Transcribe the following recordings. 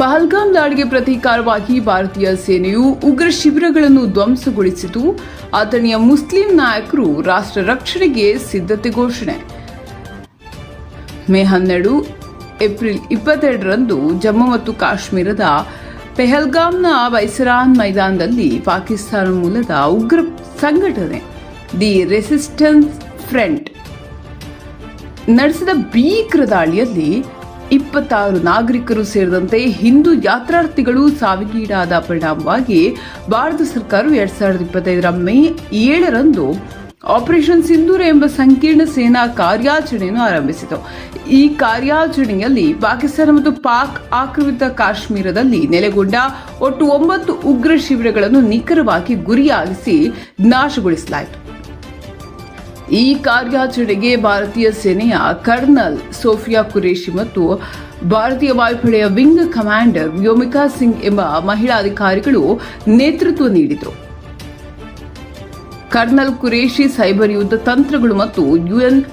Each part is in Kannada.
ಪಹಲ್ಗಾಮ್ ದಾಳಿಗೆ ಪ್ರತೀಕಾರವಾಗಿ ಭಾರತೀಯ ಸೇನೆಯು ಉಗ್ರ ಶಿಬಿರಗಳನ್ನು ಧ್ವಂಸಗೊಳಿಸಿತು. ಅಥಣಿಯ ಮುಸ್ಲಿಂ ನಾಯಕರು ರಾಷ್ಟ್ರ ರಕ್ಷಣೆಗೆ ಸಿದ್ಧತೆ ಘೋಷಣೆ. ಮೇ ಹನ್ನೆರಡು, ಏಪ್ರಿಲ್ ಇಪ್ಪತ್ತೆರಡರಂದು ಜಮ್ಮು ಮತ್ತು ಕಾಶ್ಮೀರದ ಪೆಹಲ್ಗಾಮ್ನ ಬೈಸರಾನ್ ಮೈದಾನದಲ್ಲಿ ಪಾಕಿಸ್ತಾನ ಮೂಲದ ಉಗ್ರ ಸಂಘಟನೆ, ದಿ ರೆಸಿಸ್ಟೆನ್ಸ್ ಫ್ರಂಟ್, ನಡೆಸಿದ ಭೀಕರ ದಾಳಿಯಲ್ಲಿ ಇಪ್ಪತ್ತಾರು ನಾಗರಿಕರು ಸೇರಿದಂತೆ ಹಿಂದೂ ಯಾತ್ರಾರ್ಥಿಗಳು ಸಾವಿಗೀಡಾದ ಪರಿಣಾಮವಾಗಿ ಭಾರತ ಸರ್ಕಾರವು ಎರಡ್ ಸಾವಿರದ ಇಪ್ಪತ್ತೈದರ ಮೇ ಏಳರಂದು ಆಪರೇಷನ್ ಸಿಂಧೂರ ಎಂಬ ಸಂಕೀರ್ಣ ಸೇನಾ ಕಾರ್ಯಾಚರಣೆಯನ್ನು ಆರಂಭಿಸಿತು. ಈ ಕಾರ್ಯಾಚರಣೆಯಲ್ಲಿ ಪಾಕಿಸ್ತಾನ ಮತ್ತು ಪಾಕ್ ಆಕ್ರಮಿತ ಕಾಶ್ಮೀರದಲ್ಲಿ ನೆಲೆಗೊಂಡ ಒಟ್ಟು ಒಂಬತ್ತು ಉಗ್ರ ಶಿಬಿರಗಳನ್ನು ನಿಖರವಾಗಿ ಗುರಿಯಾಗಿಸಿ ನಾಶಗೊಳಿಸಲಾಯಿತು. ಈ ಕಾರ್ಯಾಚರಣೆಗೆ ಭಾರತೀಯ ಸೇನೆಯ ಕರ್ನಲ್ ಸೋಫಿಯಾ ಕುರೇಶಿ ಮತ್ತು ಭಾರತೀಯ ವಾಯುಪಡೆಯ ವಿಂಗ್ ಕಮಾಂಡರ್ ವ್ಯೋಮಿಕಾ ಸಿಂಗ್ ಎಂಬ ಮಹಿಳಾ ಅಧಿಕಾರಿಗಳು ನೇತೃತ್ವ ನೀಡಿದರು. ಕರ್ನಲ್ ಕುರೇಶಿ ಸೈಬರ್ ಯುದ್ಧ ತಂತ್ರಗಳು ಮತ್ತು ಯುಎನ್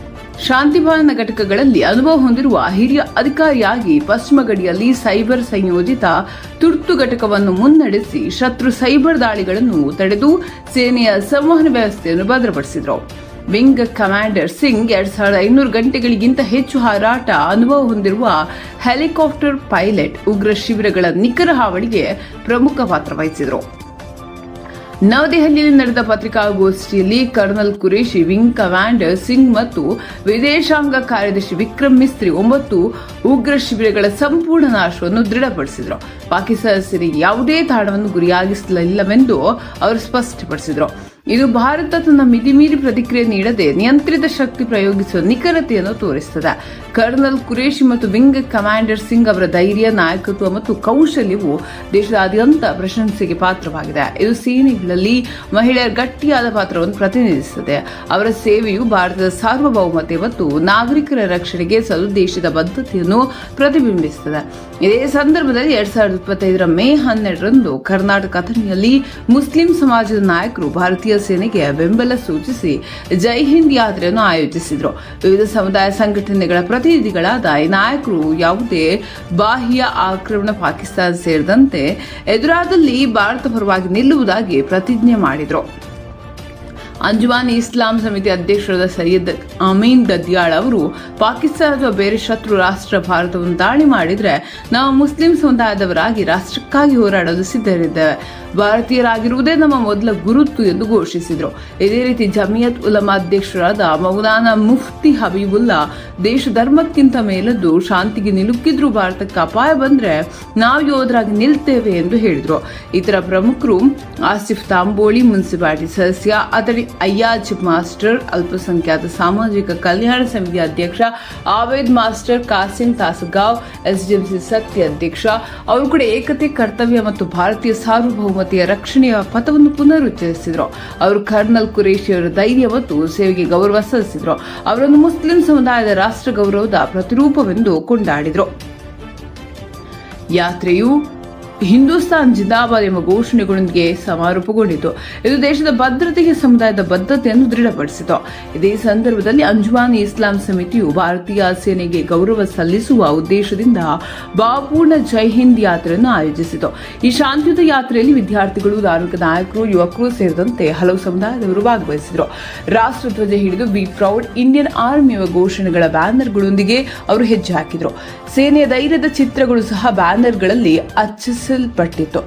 ಶಾಂತಿಪಾಲನ ಘಟಕಗಳಲ್ಲಿ ಅನುಭವ ಹೊಂದಿರುವ ಹಿರಿಯ ಅಧಿಕಾರಿಯಾಗಿ ಪಶ್ಚಿಮ ಗಡಿಯಲ್ಲಿ ಸೈಬರ್ ಸಂಯೋಜಿತ ತುರ್ತು ಘಟಕವನ್ನು ಮುನ್ನಡೆಸಿ ಶತ್ರು ಸೈಬರ್ ದಾಳಿಗಳನ್ನು ತಡೆದು ಸೇನೆಯ ಸಂವಹನ ವ್ಯವಸ್ಥೆಯನ್ನು ಭದ್ರಪಡಿಸಿದರು. ವಿಂಗ್ ಕಮಾಂಡರ್ ಸಿಂಗ್ ಎರಡ್ ಸಾವಿರದ ಐನೂರು ಗಂಟೆಗಳಿಗಿಂತ ಹೆಚ್ಚು ಹಾರಾಟ ಅನುಭವ ಹೊಂದಿರುವ ಹೆಲಿಕಾಪ್ಟರ್ ಪೈಲಟ್ ಉಗ್ರ ಶಿಬಿರಗಳ ನಿಖರ ಹಾವಳಿಗೆ ಪ್ರಮುಖ ಪಾತ್ರ ವಹಿಸಿದರು. ನವದೆಹಲಿಯಲ್ಲಿ ನಡೆದ ಪತ್ರಿಕಾಗೋಷ್ಠಿಯಲ್ಲಿ colonel Qureshi, wing commander Singh ಮತ್ತು ವಿದೇಶಾಂಗ ಕಾರ್ಯದರ್ಶಿ ವಿಕ್ರಮ್ ಮಿಸ್ತ್ರಿ ಒಂಬತ್ತು ಉಗ್ರ ಶಿಬಿರಗಳ ಸಂಪೂರ್ಣ ನಾಶವನ್ನು ದೃಢಪಡಿಸಿದರು. ಪಾಕಿಸ್ತಾನ ಸೇನೆ ಯಾವುದೇ ತಾಣವನ್ನು ಗುರಿಯಾಗಿಸಲಿಲ್ಲವೆಂದು ಅವರು ಸ್ಪಷ್ಟಪಡಿಸಿದರು. ಇದು ಭಾರತ ತನ್ನ ಮಿತಿಮೀರಿ ಪ್ರತಿಕ್ರಿಯೆ ನೀಡದೆ ನಿಯಂತ್ರಿತ ಶಕ್ತಿ ಪ್ರಯೋಗಿಸುವ ನಿಖರತೆಯನ್ನು ತೋರಿಸುತ್ತದೆ ಕರ್ನಲ್ ಕುರೇಶಿ ಮತ್ತು ವಿಂಗ್ ಕಮಾಂಡರ್ ಸಿಂಗ್ ಅವರ ಧೈರ್ಯ, ನಾಯಕತ್ವ ಮತ್ತು ಕೌಶಲ್ಯವು ದೇಶದಾದ್ಯಂತ ಪ್ರಶಂಸೆಗೆ ಪಾತ್ರವಾಗಿದೆ. ಇದು ಸೇನೆಗಳಲ್ಲಿ ಮಹಿಳೆಯರ ಗಟ್ಟಿಯಾದ ಪಾತ್ರವನ್ನು ಪ್ರತಿನಿಧಿಸುತ್ತದೆ. ಅವರ ಸೇವೆಯು ಭಾರತದ ಸಾರ್ವಭೌಮತೆ ಮತ್ತು ನಾಗರಿಕರ ರಕ್ಷಣೆಗೆ ಸದುದ್ದೇಶದ ಬದ್ಧತೆಯನ್ನು ಪ್ರತಿಬಿಂಬಿಸುತ್ತದೆ. ಇದೇ ಸಂದರ್ಭದಲ್ಲಿ ಎರಡ್ ಸಾವಿರದ ಇಪ್ಪತ್ತೈದರ ಮೇ ಹನ್ನೆರಡರಂದು ಕರ್ನಾಟಕ ಅಥಣಿಯಲ್ಲಿ ಮುಸ್ಲಿಂ ಸಮಾಜದ ನಾಯಕರು ಭಾರತೀಯ ಸೇನೆಗೆ ಬೆಂಬಲ ಸೂಚಿಸಿ ಜೈ ಹಿಂದ್ ಯಾತ್ರೆಯನ್ನು ಆಯೋಜಿಸಿದರು. ವಿವಿಧ ಸಮುದಾಯ ಸಂಘಟನೆಗಳ ಪ್ರತಿನಿಧಿಗಳಾದ ಈ ನಾಯಕರು, ಯಾವುದೇ ಬಾಹ್ಯ ಆಕ್ರಮಣ ಪಾಕಿಸ್ತಾನ ಸೇರಿದಂತೆ ಎದುರಾದಲ್ಲಿ ಭಾರತ ಪರವಾಗಿ ನಿಲ್ಲುವುದಾಗಿ ಪ್ರತಿಜ್ಞೆ ಮಾಡಿದರು. ಅಂಜುಮಾನ್ ಇಸ್ಲಾಂ ಸಮಿತಿ ಅಧ್ಯಕ್ಷರಾದ ಸೈಯದ್ ಅಮೀನ್ ದದ್ಯಾಳ್ ಅವರು ಪಾಕಿಸ್ತಾನದ ಬೇರೆ ಶತ್ರು ರಾಷ್ಟ್ರ ಭಾರತವನ್ನು ದಾಳಿ ಮಾಡಿದ್ರೆ ನಾವು ಮುಸ್ಲಿಂ ಸಮುದಾಯದವರಾಗಿ ರಾಷ್ಟ್ರಕ್ಕಾಗಿ ಹೋರಾಡಲು ಸಿದ್ಧರಿದ್ದೇವೆ ಭಾರತೀಯರಾಗಿರುವುದೇ ನಮ್ಮ ಮೊದಲ ಗುರುತು ಎಂದು ಘೋಷಿಸಿದರು. ಇದೇ ರೀತಿ ಜಮಿಯತ್ ಉಲಮಾ ಅಧ್ಯಕ್ಷರಾದ ಮೌಲಾನಾ ಮುಫ್ತಿ ಹಬೀಬುಲ್ಲಾ ದೇಶ ಧರ್ಮಕ್ಕಿಂತ ಮೇಲದ್ದು ಶಾಂತಿಗೆ ನಿಲುಕಿದ್ರೂ, ಭಾರತಕ್ಕೆ ಅಪಾಯ ಬಂದ್ರೆ ನಾವು ಯೋಧರಾಗಿ ನಿಲ್ತೇವೆ ಎಂದು ಹೇಳಿದರು. ಇತರ ಪ್ರಮುಖರು ಆಸಿಫ್ ತಾಂಬೋಳಿ, ಮುನ್ಸಿಪಾಲಿಟಿ ಸದಸ್ಯ ಅದರಿ ಅಯ್ಯಾಜ್ ಮಾಸ್ಟರ್, ಅಲ್ಪಸಂಖ್ಯಾತ ಸಾಮಾಜಿಕ ಕಲ್ಯಾಣ ಸಮಿತಿ ಅಧ್ಯಕ್ಷ ಆವೇದ್ ಮಾಸ್ಟರ್ ಕಾಸಿಂ ತಾಸಗಾವ್, ಎಸ್ಡಿಎಂಸಿ ಸತ್ಯ ಅಧ್ಯಕ್ಷ, ಅವರು ಕೂಡ ಏಕತೆ, ಕರ್ತವ್ಯ ಮತ್ತು ಭಾರತೀಯ ಸಾರ್ವಭೌಮತೆಯ ರಕ್ಷಣೆಯ ಪಥವನ್ನು ಪುನರುಚ್ಚರಿಸಿದರು. ಅವರು ಕರ್ನಲ್ ಕುರೇಶಿ ಅವರ ಧೈರ್ಯ ಮತ್ತು ಸೇವೆಗೆ ಗೌರವ ಸಲ್ಲಿಸಿದರು. ಅವರನ್ನು ಮುಸ್ಲಿಂ ಸಮುದಾಯದ ರಾಷ್ಟ್ರ ಗೌರವದ ಪ್ರತಿರೂಪವೆಂದು ಕೊಂಡಾಡಿದರು. ಯಾತ್ರೆಯು ಹಿಂದೂಸ್ತಾನ್ ಜಿಂದಾಬಾದ್ ಎಂಬ ಘೋಷಣೆಗಳೊಂದಿಗೆ ಸಮಾರೋಪಗೊಂಡಿತು. ಇದು ದೇಶದ ಭದ್ರತೆಗೆ ಸಮುದಾಯದ ಬದ್ಧತೆಯನ್ನು ದೃಢಪಡಿಸಿತು. ಇದೇ ಸಂದರ್ಭದಲ್ಲಿ ಅಂಜುಮಾನ್ ಇಸ್ಲಾಂ ಸಮಿತಿಯು ಭಾರತೀಯ ಸೇನೆಗೆ ಗೌರವ ಸಲ್ಲಿಸುವ ಉದ್ದೇಶದಿಂದ ಬಾಪೂರ್ಣ ಜೈ ಹಿಂದ್ ಯಾತ್ರೆಯನ್ನು ಆಯೋಜಿಸಿತು. ಈ ಶಾಂತಿಯುತ ಯಾತ್ರೆಯಲ್ಲಿ ವಿದ್ಯಾರ್ಥಿಗಳು, ಧಾರ್ಮಿಕ ನಾಯಕರು, ಯುವಕರು ಸೇರಿದಂತೆ ಹಲವು ಸಮುದಾಯದವರು ಭಾಗವಹಿಸಿದರು. ರಾಷ್ಟ್ರಧ್ವಜ ಹಿಡಿದು ಬಿ ಪ್ರೌಡ್ ಇಂಡಿಯನ್ ಆರ್ಮಿ ಎಂಬ ಘೋಷಣೆಗಳ ಬ್ಯಾನರ್ಗಳೊಂದಿಗೆ ಅವರು ಹೆಜ್ಜೆ ಹಾಕಿದರು. ಸೇನೆಯ ಧೈರ್ಯದ ಚಿತ್ರಗಳು ಸಹ ಬ್ಯಾನರ್ಗಳಲ್ಲಿ ಅಚ್ಚಿಸಲ್ಪಟ್ಟಿತ್ತು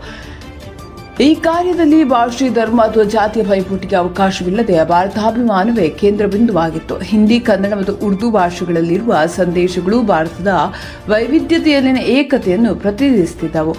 ಈ ಕಾರ್ಯದಲ್ಲಿ ಭಾಷೆ ಧರ್ಮ ಅಥವಾ ಜಾತಿಯ ಪೈಪೋಟಿಗೆ ಅವಕಾಶವಿಲ್ಲದೆ ಭಾರತಾಭಿಮಾನವೇ ಕೇಂದ್ರ ಬಿಂದುವಾಗಿತ್ತು. ಹಿಂದಿ, ಕನ್ನಡ ಮತ್ತು ಉರ್ದು ಭಾಷೆಗಳಲ್ಲಿರುವ ಸಂದೇಶಗಳು ಭಾರತದ ವೈವಿಧ್ಯತೆಯಲ್ಲಿನ ಏಕತೆಯನ್ನು ಪ್ರತಿನಿಧಿಸುತ್ತಿದ್ದವು.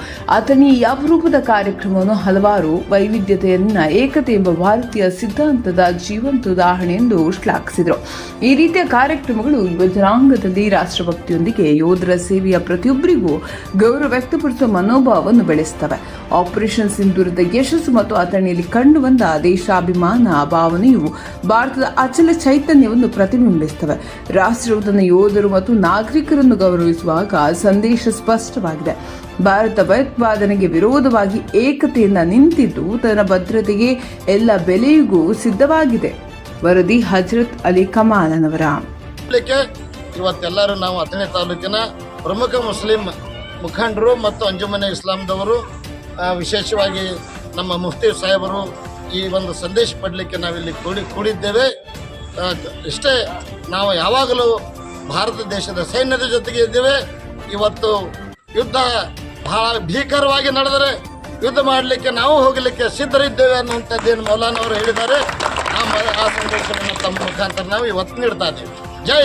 ಈ ಅಪರೂಪದ ಕಾರ್ಯಕ್ರಮವನ್ನು ಹಲವಾರು ವೈವಿಧ್ಯತೆಯಲ್ಲಿನ ಏಕತೆ ಎಂಬ ಭಾರತೀಯ ಸಿದ್ಧಾಂತದ ಜೀವಂತ ಉದಾಹರಣೆ ಎಂದು ಶ್ಲಾಘಿಸಿದರು. ಈ ರೀತಿಯ ಕಾರ್ಯಕ್ರಮಗಳು ಯುವ ಜನಾಂಗದಲ್ಲಿ ರಾಷ್ಟ್ರಭಕ್ತಿಯೊಂದಿಗೆ ಯೋಧರ ಸೇವೆಯ ಪ್ರತಿಯೊಬ್ಬರಿಗೂ ಗೌರವ ವ್ಯಕ್ತಪಡಿಸುವ ಮನೋಭಾವವನ್ನು ಬೆಳೆಸುತ್ತವೆ. ಆಪರೇಷನ್ ಸಿಂಧೂರದ ಯಶಸ್ಸು ಮತ್ತು ಅಥಣಿಯಲ್ಲಿ ಕಂಡುಬಂದ ದೇಶಾಭಿಮಾನ, ಭಾವನೆಯು ಭಾರತದ ಅಚಲ ಚೈತನ್ಯವನ್ನು ಪ್ರತಿಬಿಂಬಿಸುತ್ತವೆ. ರಾಷ್ಟ್ರವು ತನ್ನ ಯೋಧರು ಮತ್ತು ನಾಗರಿಕರನ್ನು ಗೌರವಿಸುವಾಗ ಸಂದೇಶ ಸ್ಪಷ್ಟವಾಗಿದೆ. ಭಾರತ ಭಯೋತ್ಪಾದನೆಗೆ ವಿರೋಧವಾಗಿ ಏಕತೆಯಿಂದ ನಿಂತಿದ್ದು, ತನ್ನ ಭದ್ರತೆಗೆ ಎಲ್ಲ ಬೆಲೆಯಿಗೂ ಸಿದ್ಧವಾಗಿದೆ. ವರದಿ ಹಜರತ್ ಅಲಿ ಕಮಾಲನವರ. ಇವತ್ತೆಲ್ಲರೂ ನಾವು ಅಥಣಿ ತಾಲೂಕಿನ ಪ್ರಮುಖ ಮುಸ್ಲಿಂ ಮುಖಂಡರು ಮತ್ತು ಅಂಜುಮನೆ ಇಸ್ಲಾಂದವರು ವಿಶೇಷವಾಗಿ ನಮ್ಮ ಮುಫ್ತಿ ಸಾಹೇಬರು ಈ ಒಂದು ಸಂದೇಶ ಪಡಲಿಕ್ಕೆ ನಾವಿಲ್ಲಿ ಕೂಡಿ ಕೂಡಿದ್ದೇವೆ. ಇಷ್ಟೇ ನಾವು ಯಾವಾಗಲೂ ಭಾರತ ದೇಶದ ಸೈನ್ಯದ ಜೊತೆಗೆ ಇದ್ದೇವೆ. ಇವತ್ತು ಯುದ್ಧ ಬಹಳ ಭೀಕರವಾಗಿ ನಡೆದರೆ ಯುದ್ಧ ಮಾಡಲಿಕ್ಕೆ ನಾವು ಹೋಗಲಿಕ್ಕೆ ಸಿದ್ಧರಿದ್ದೇವೆ ಅನ್ನುವಂಥದ್ದೇನು ಮೌಲಾನವರು ಹೇಳಿದ್ದಾರೆ. ಆ ಸಂದೇಶವನ್ನು ತಮ್ಮ ಮುಖಾಂತರ ನಾವು ಇವತ್ತು ನೀಡ್ತಾ ಇದ್ದೇವೆ. ಜೈ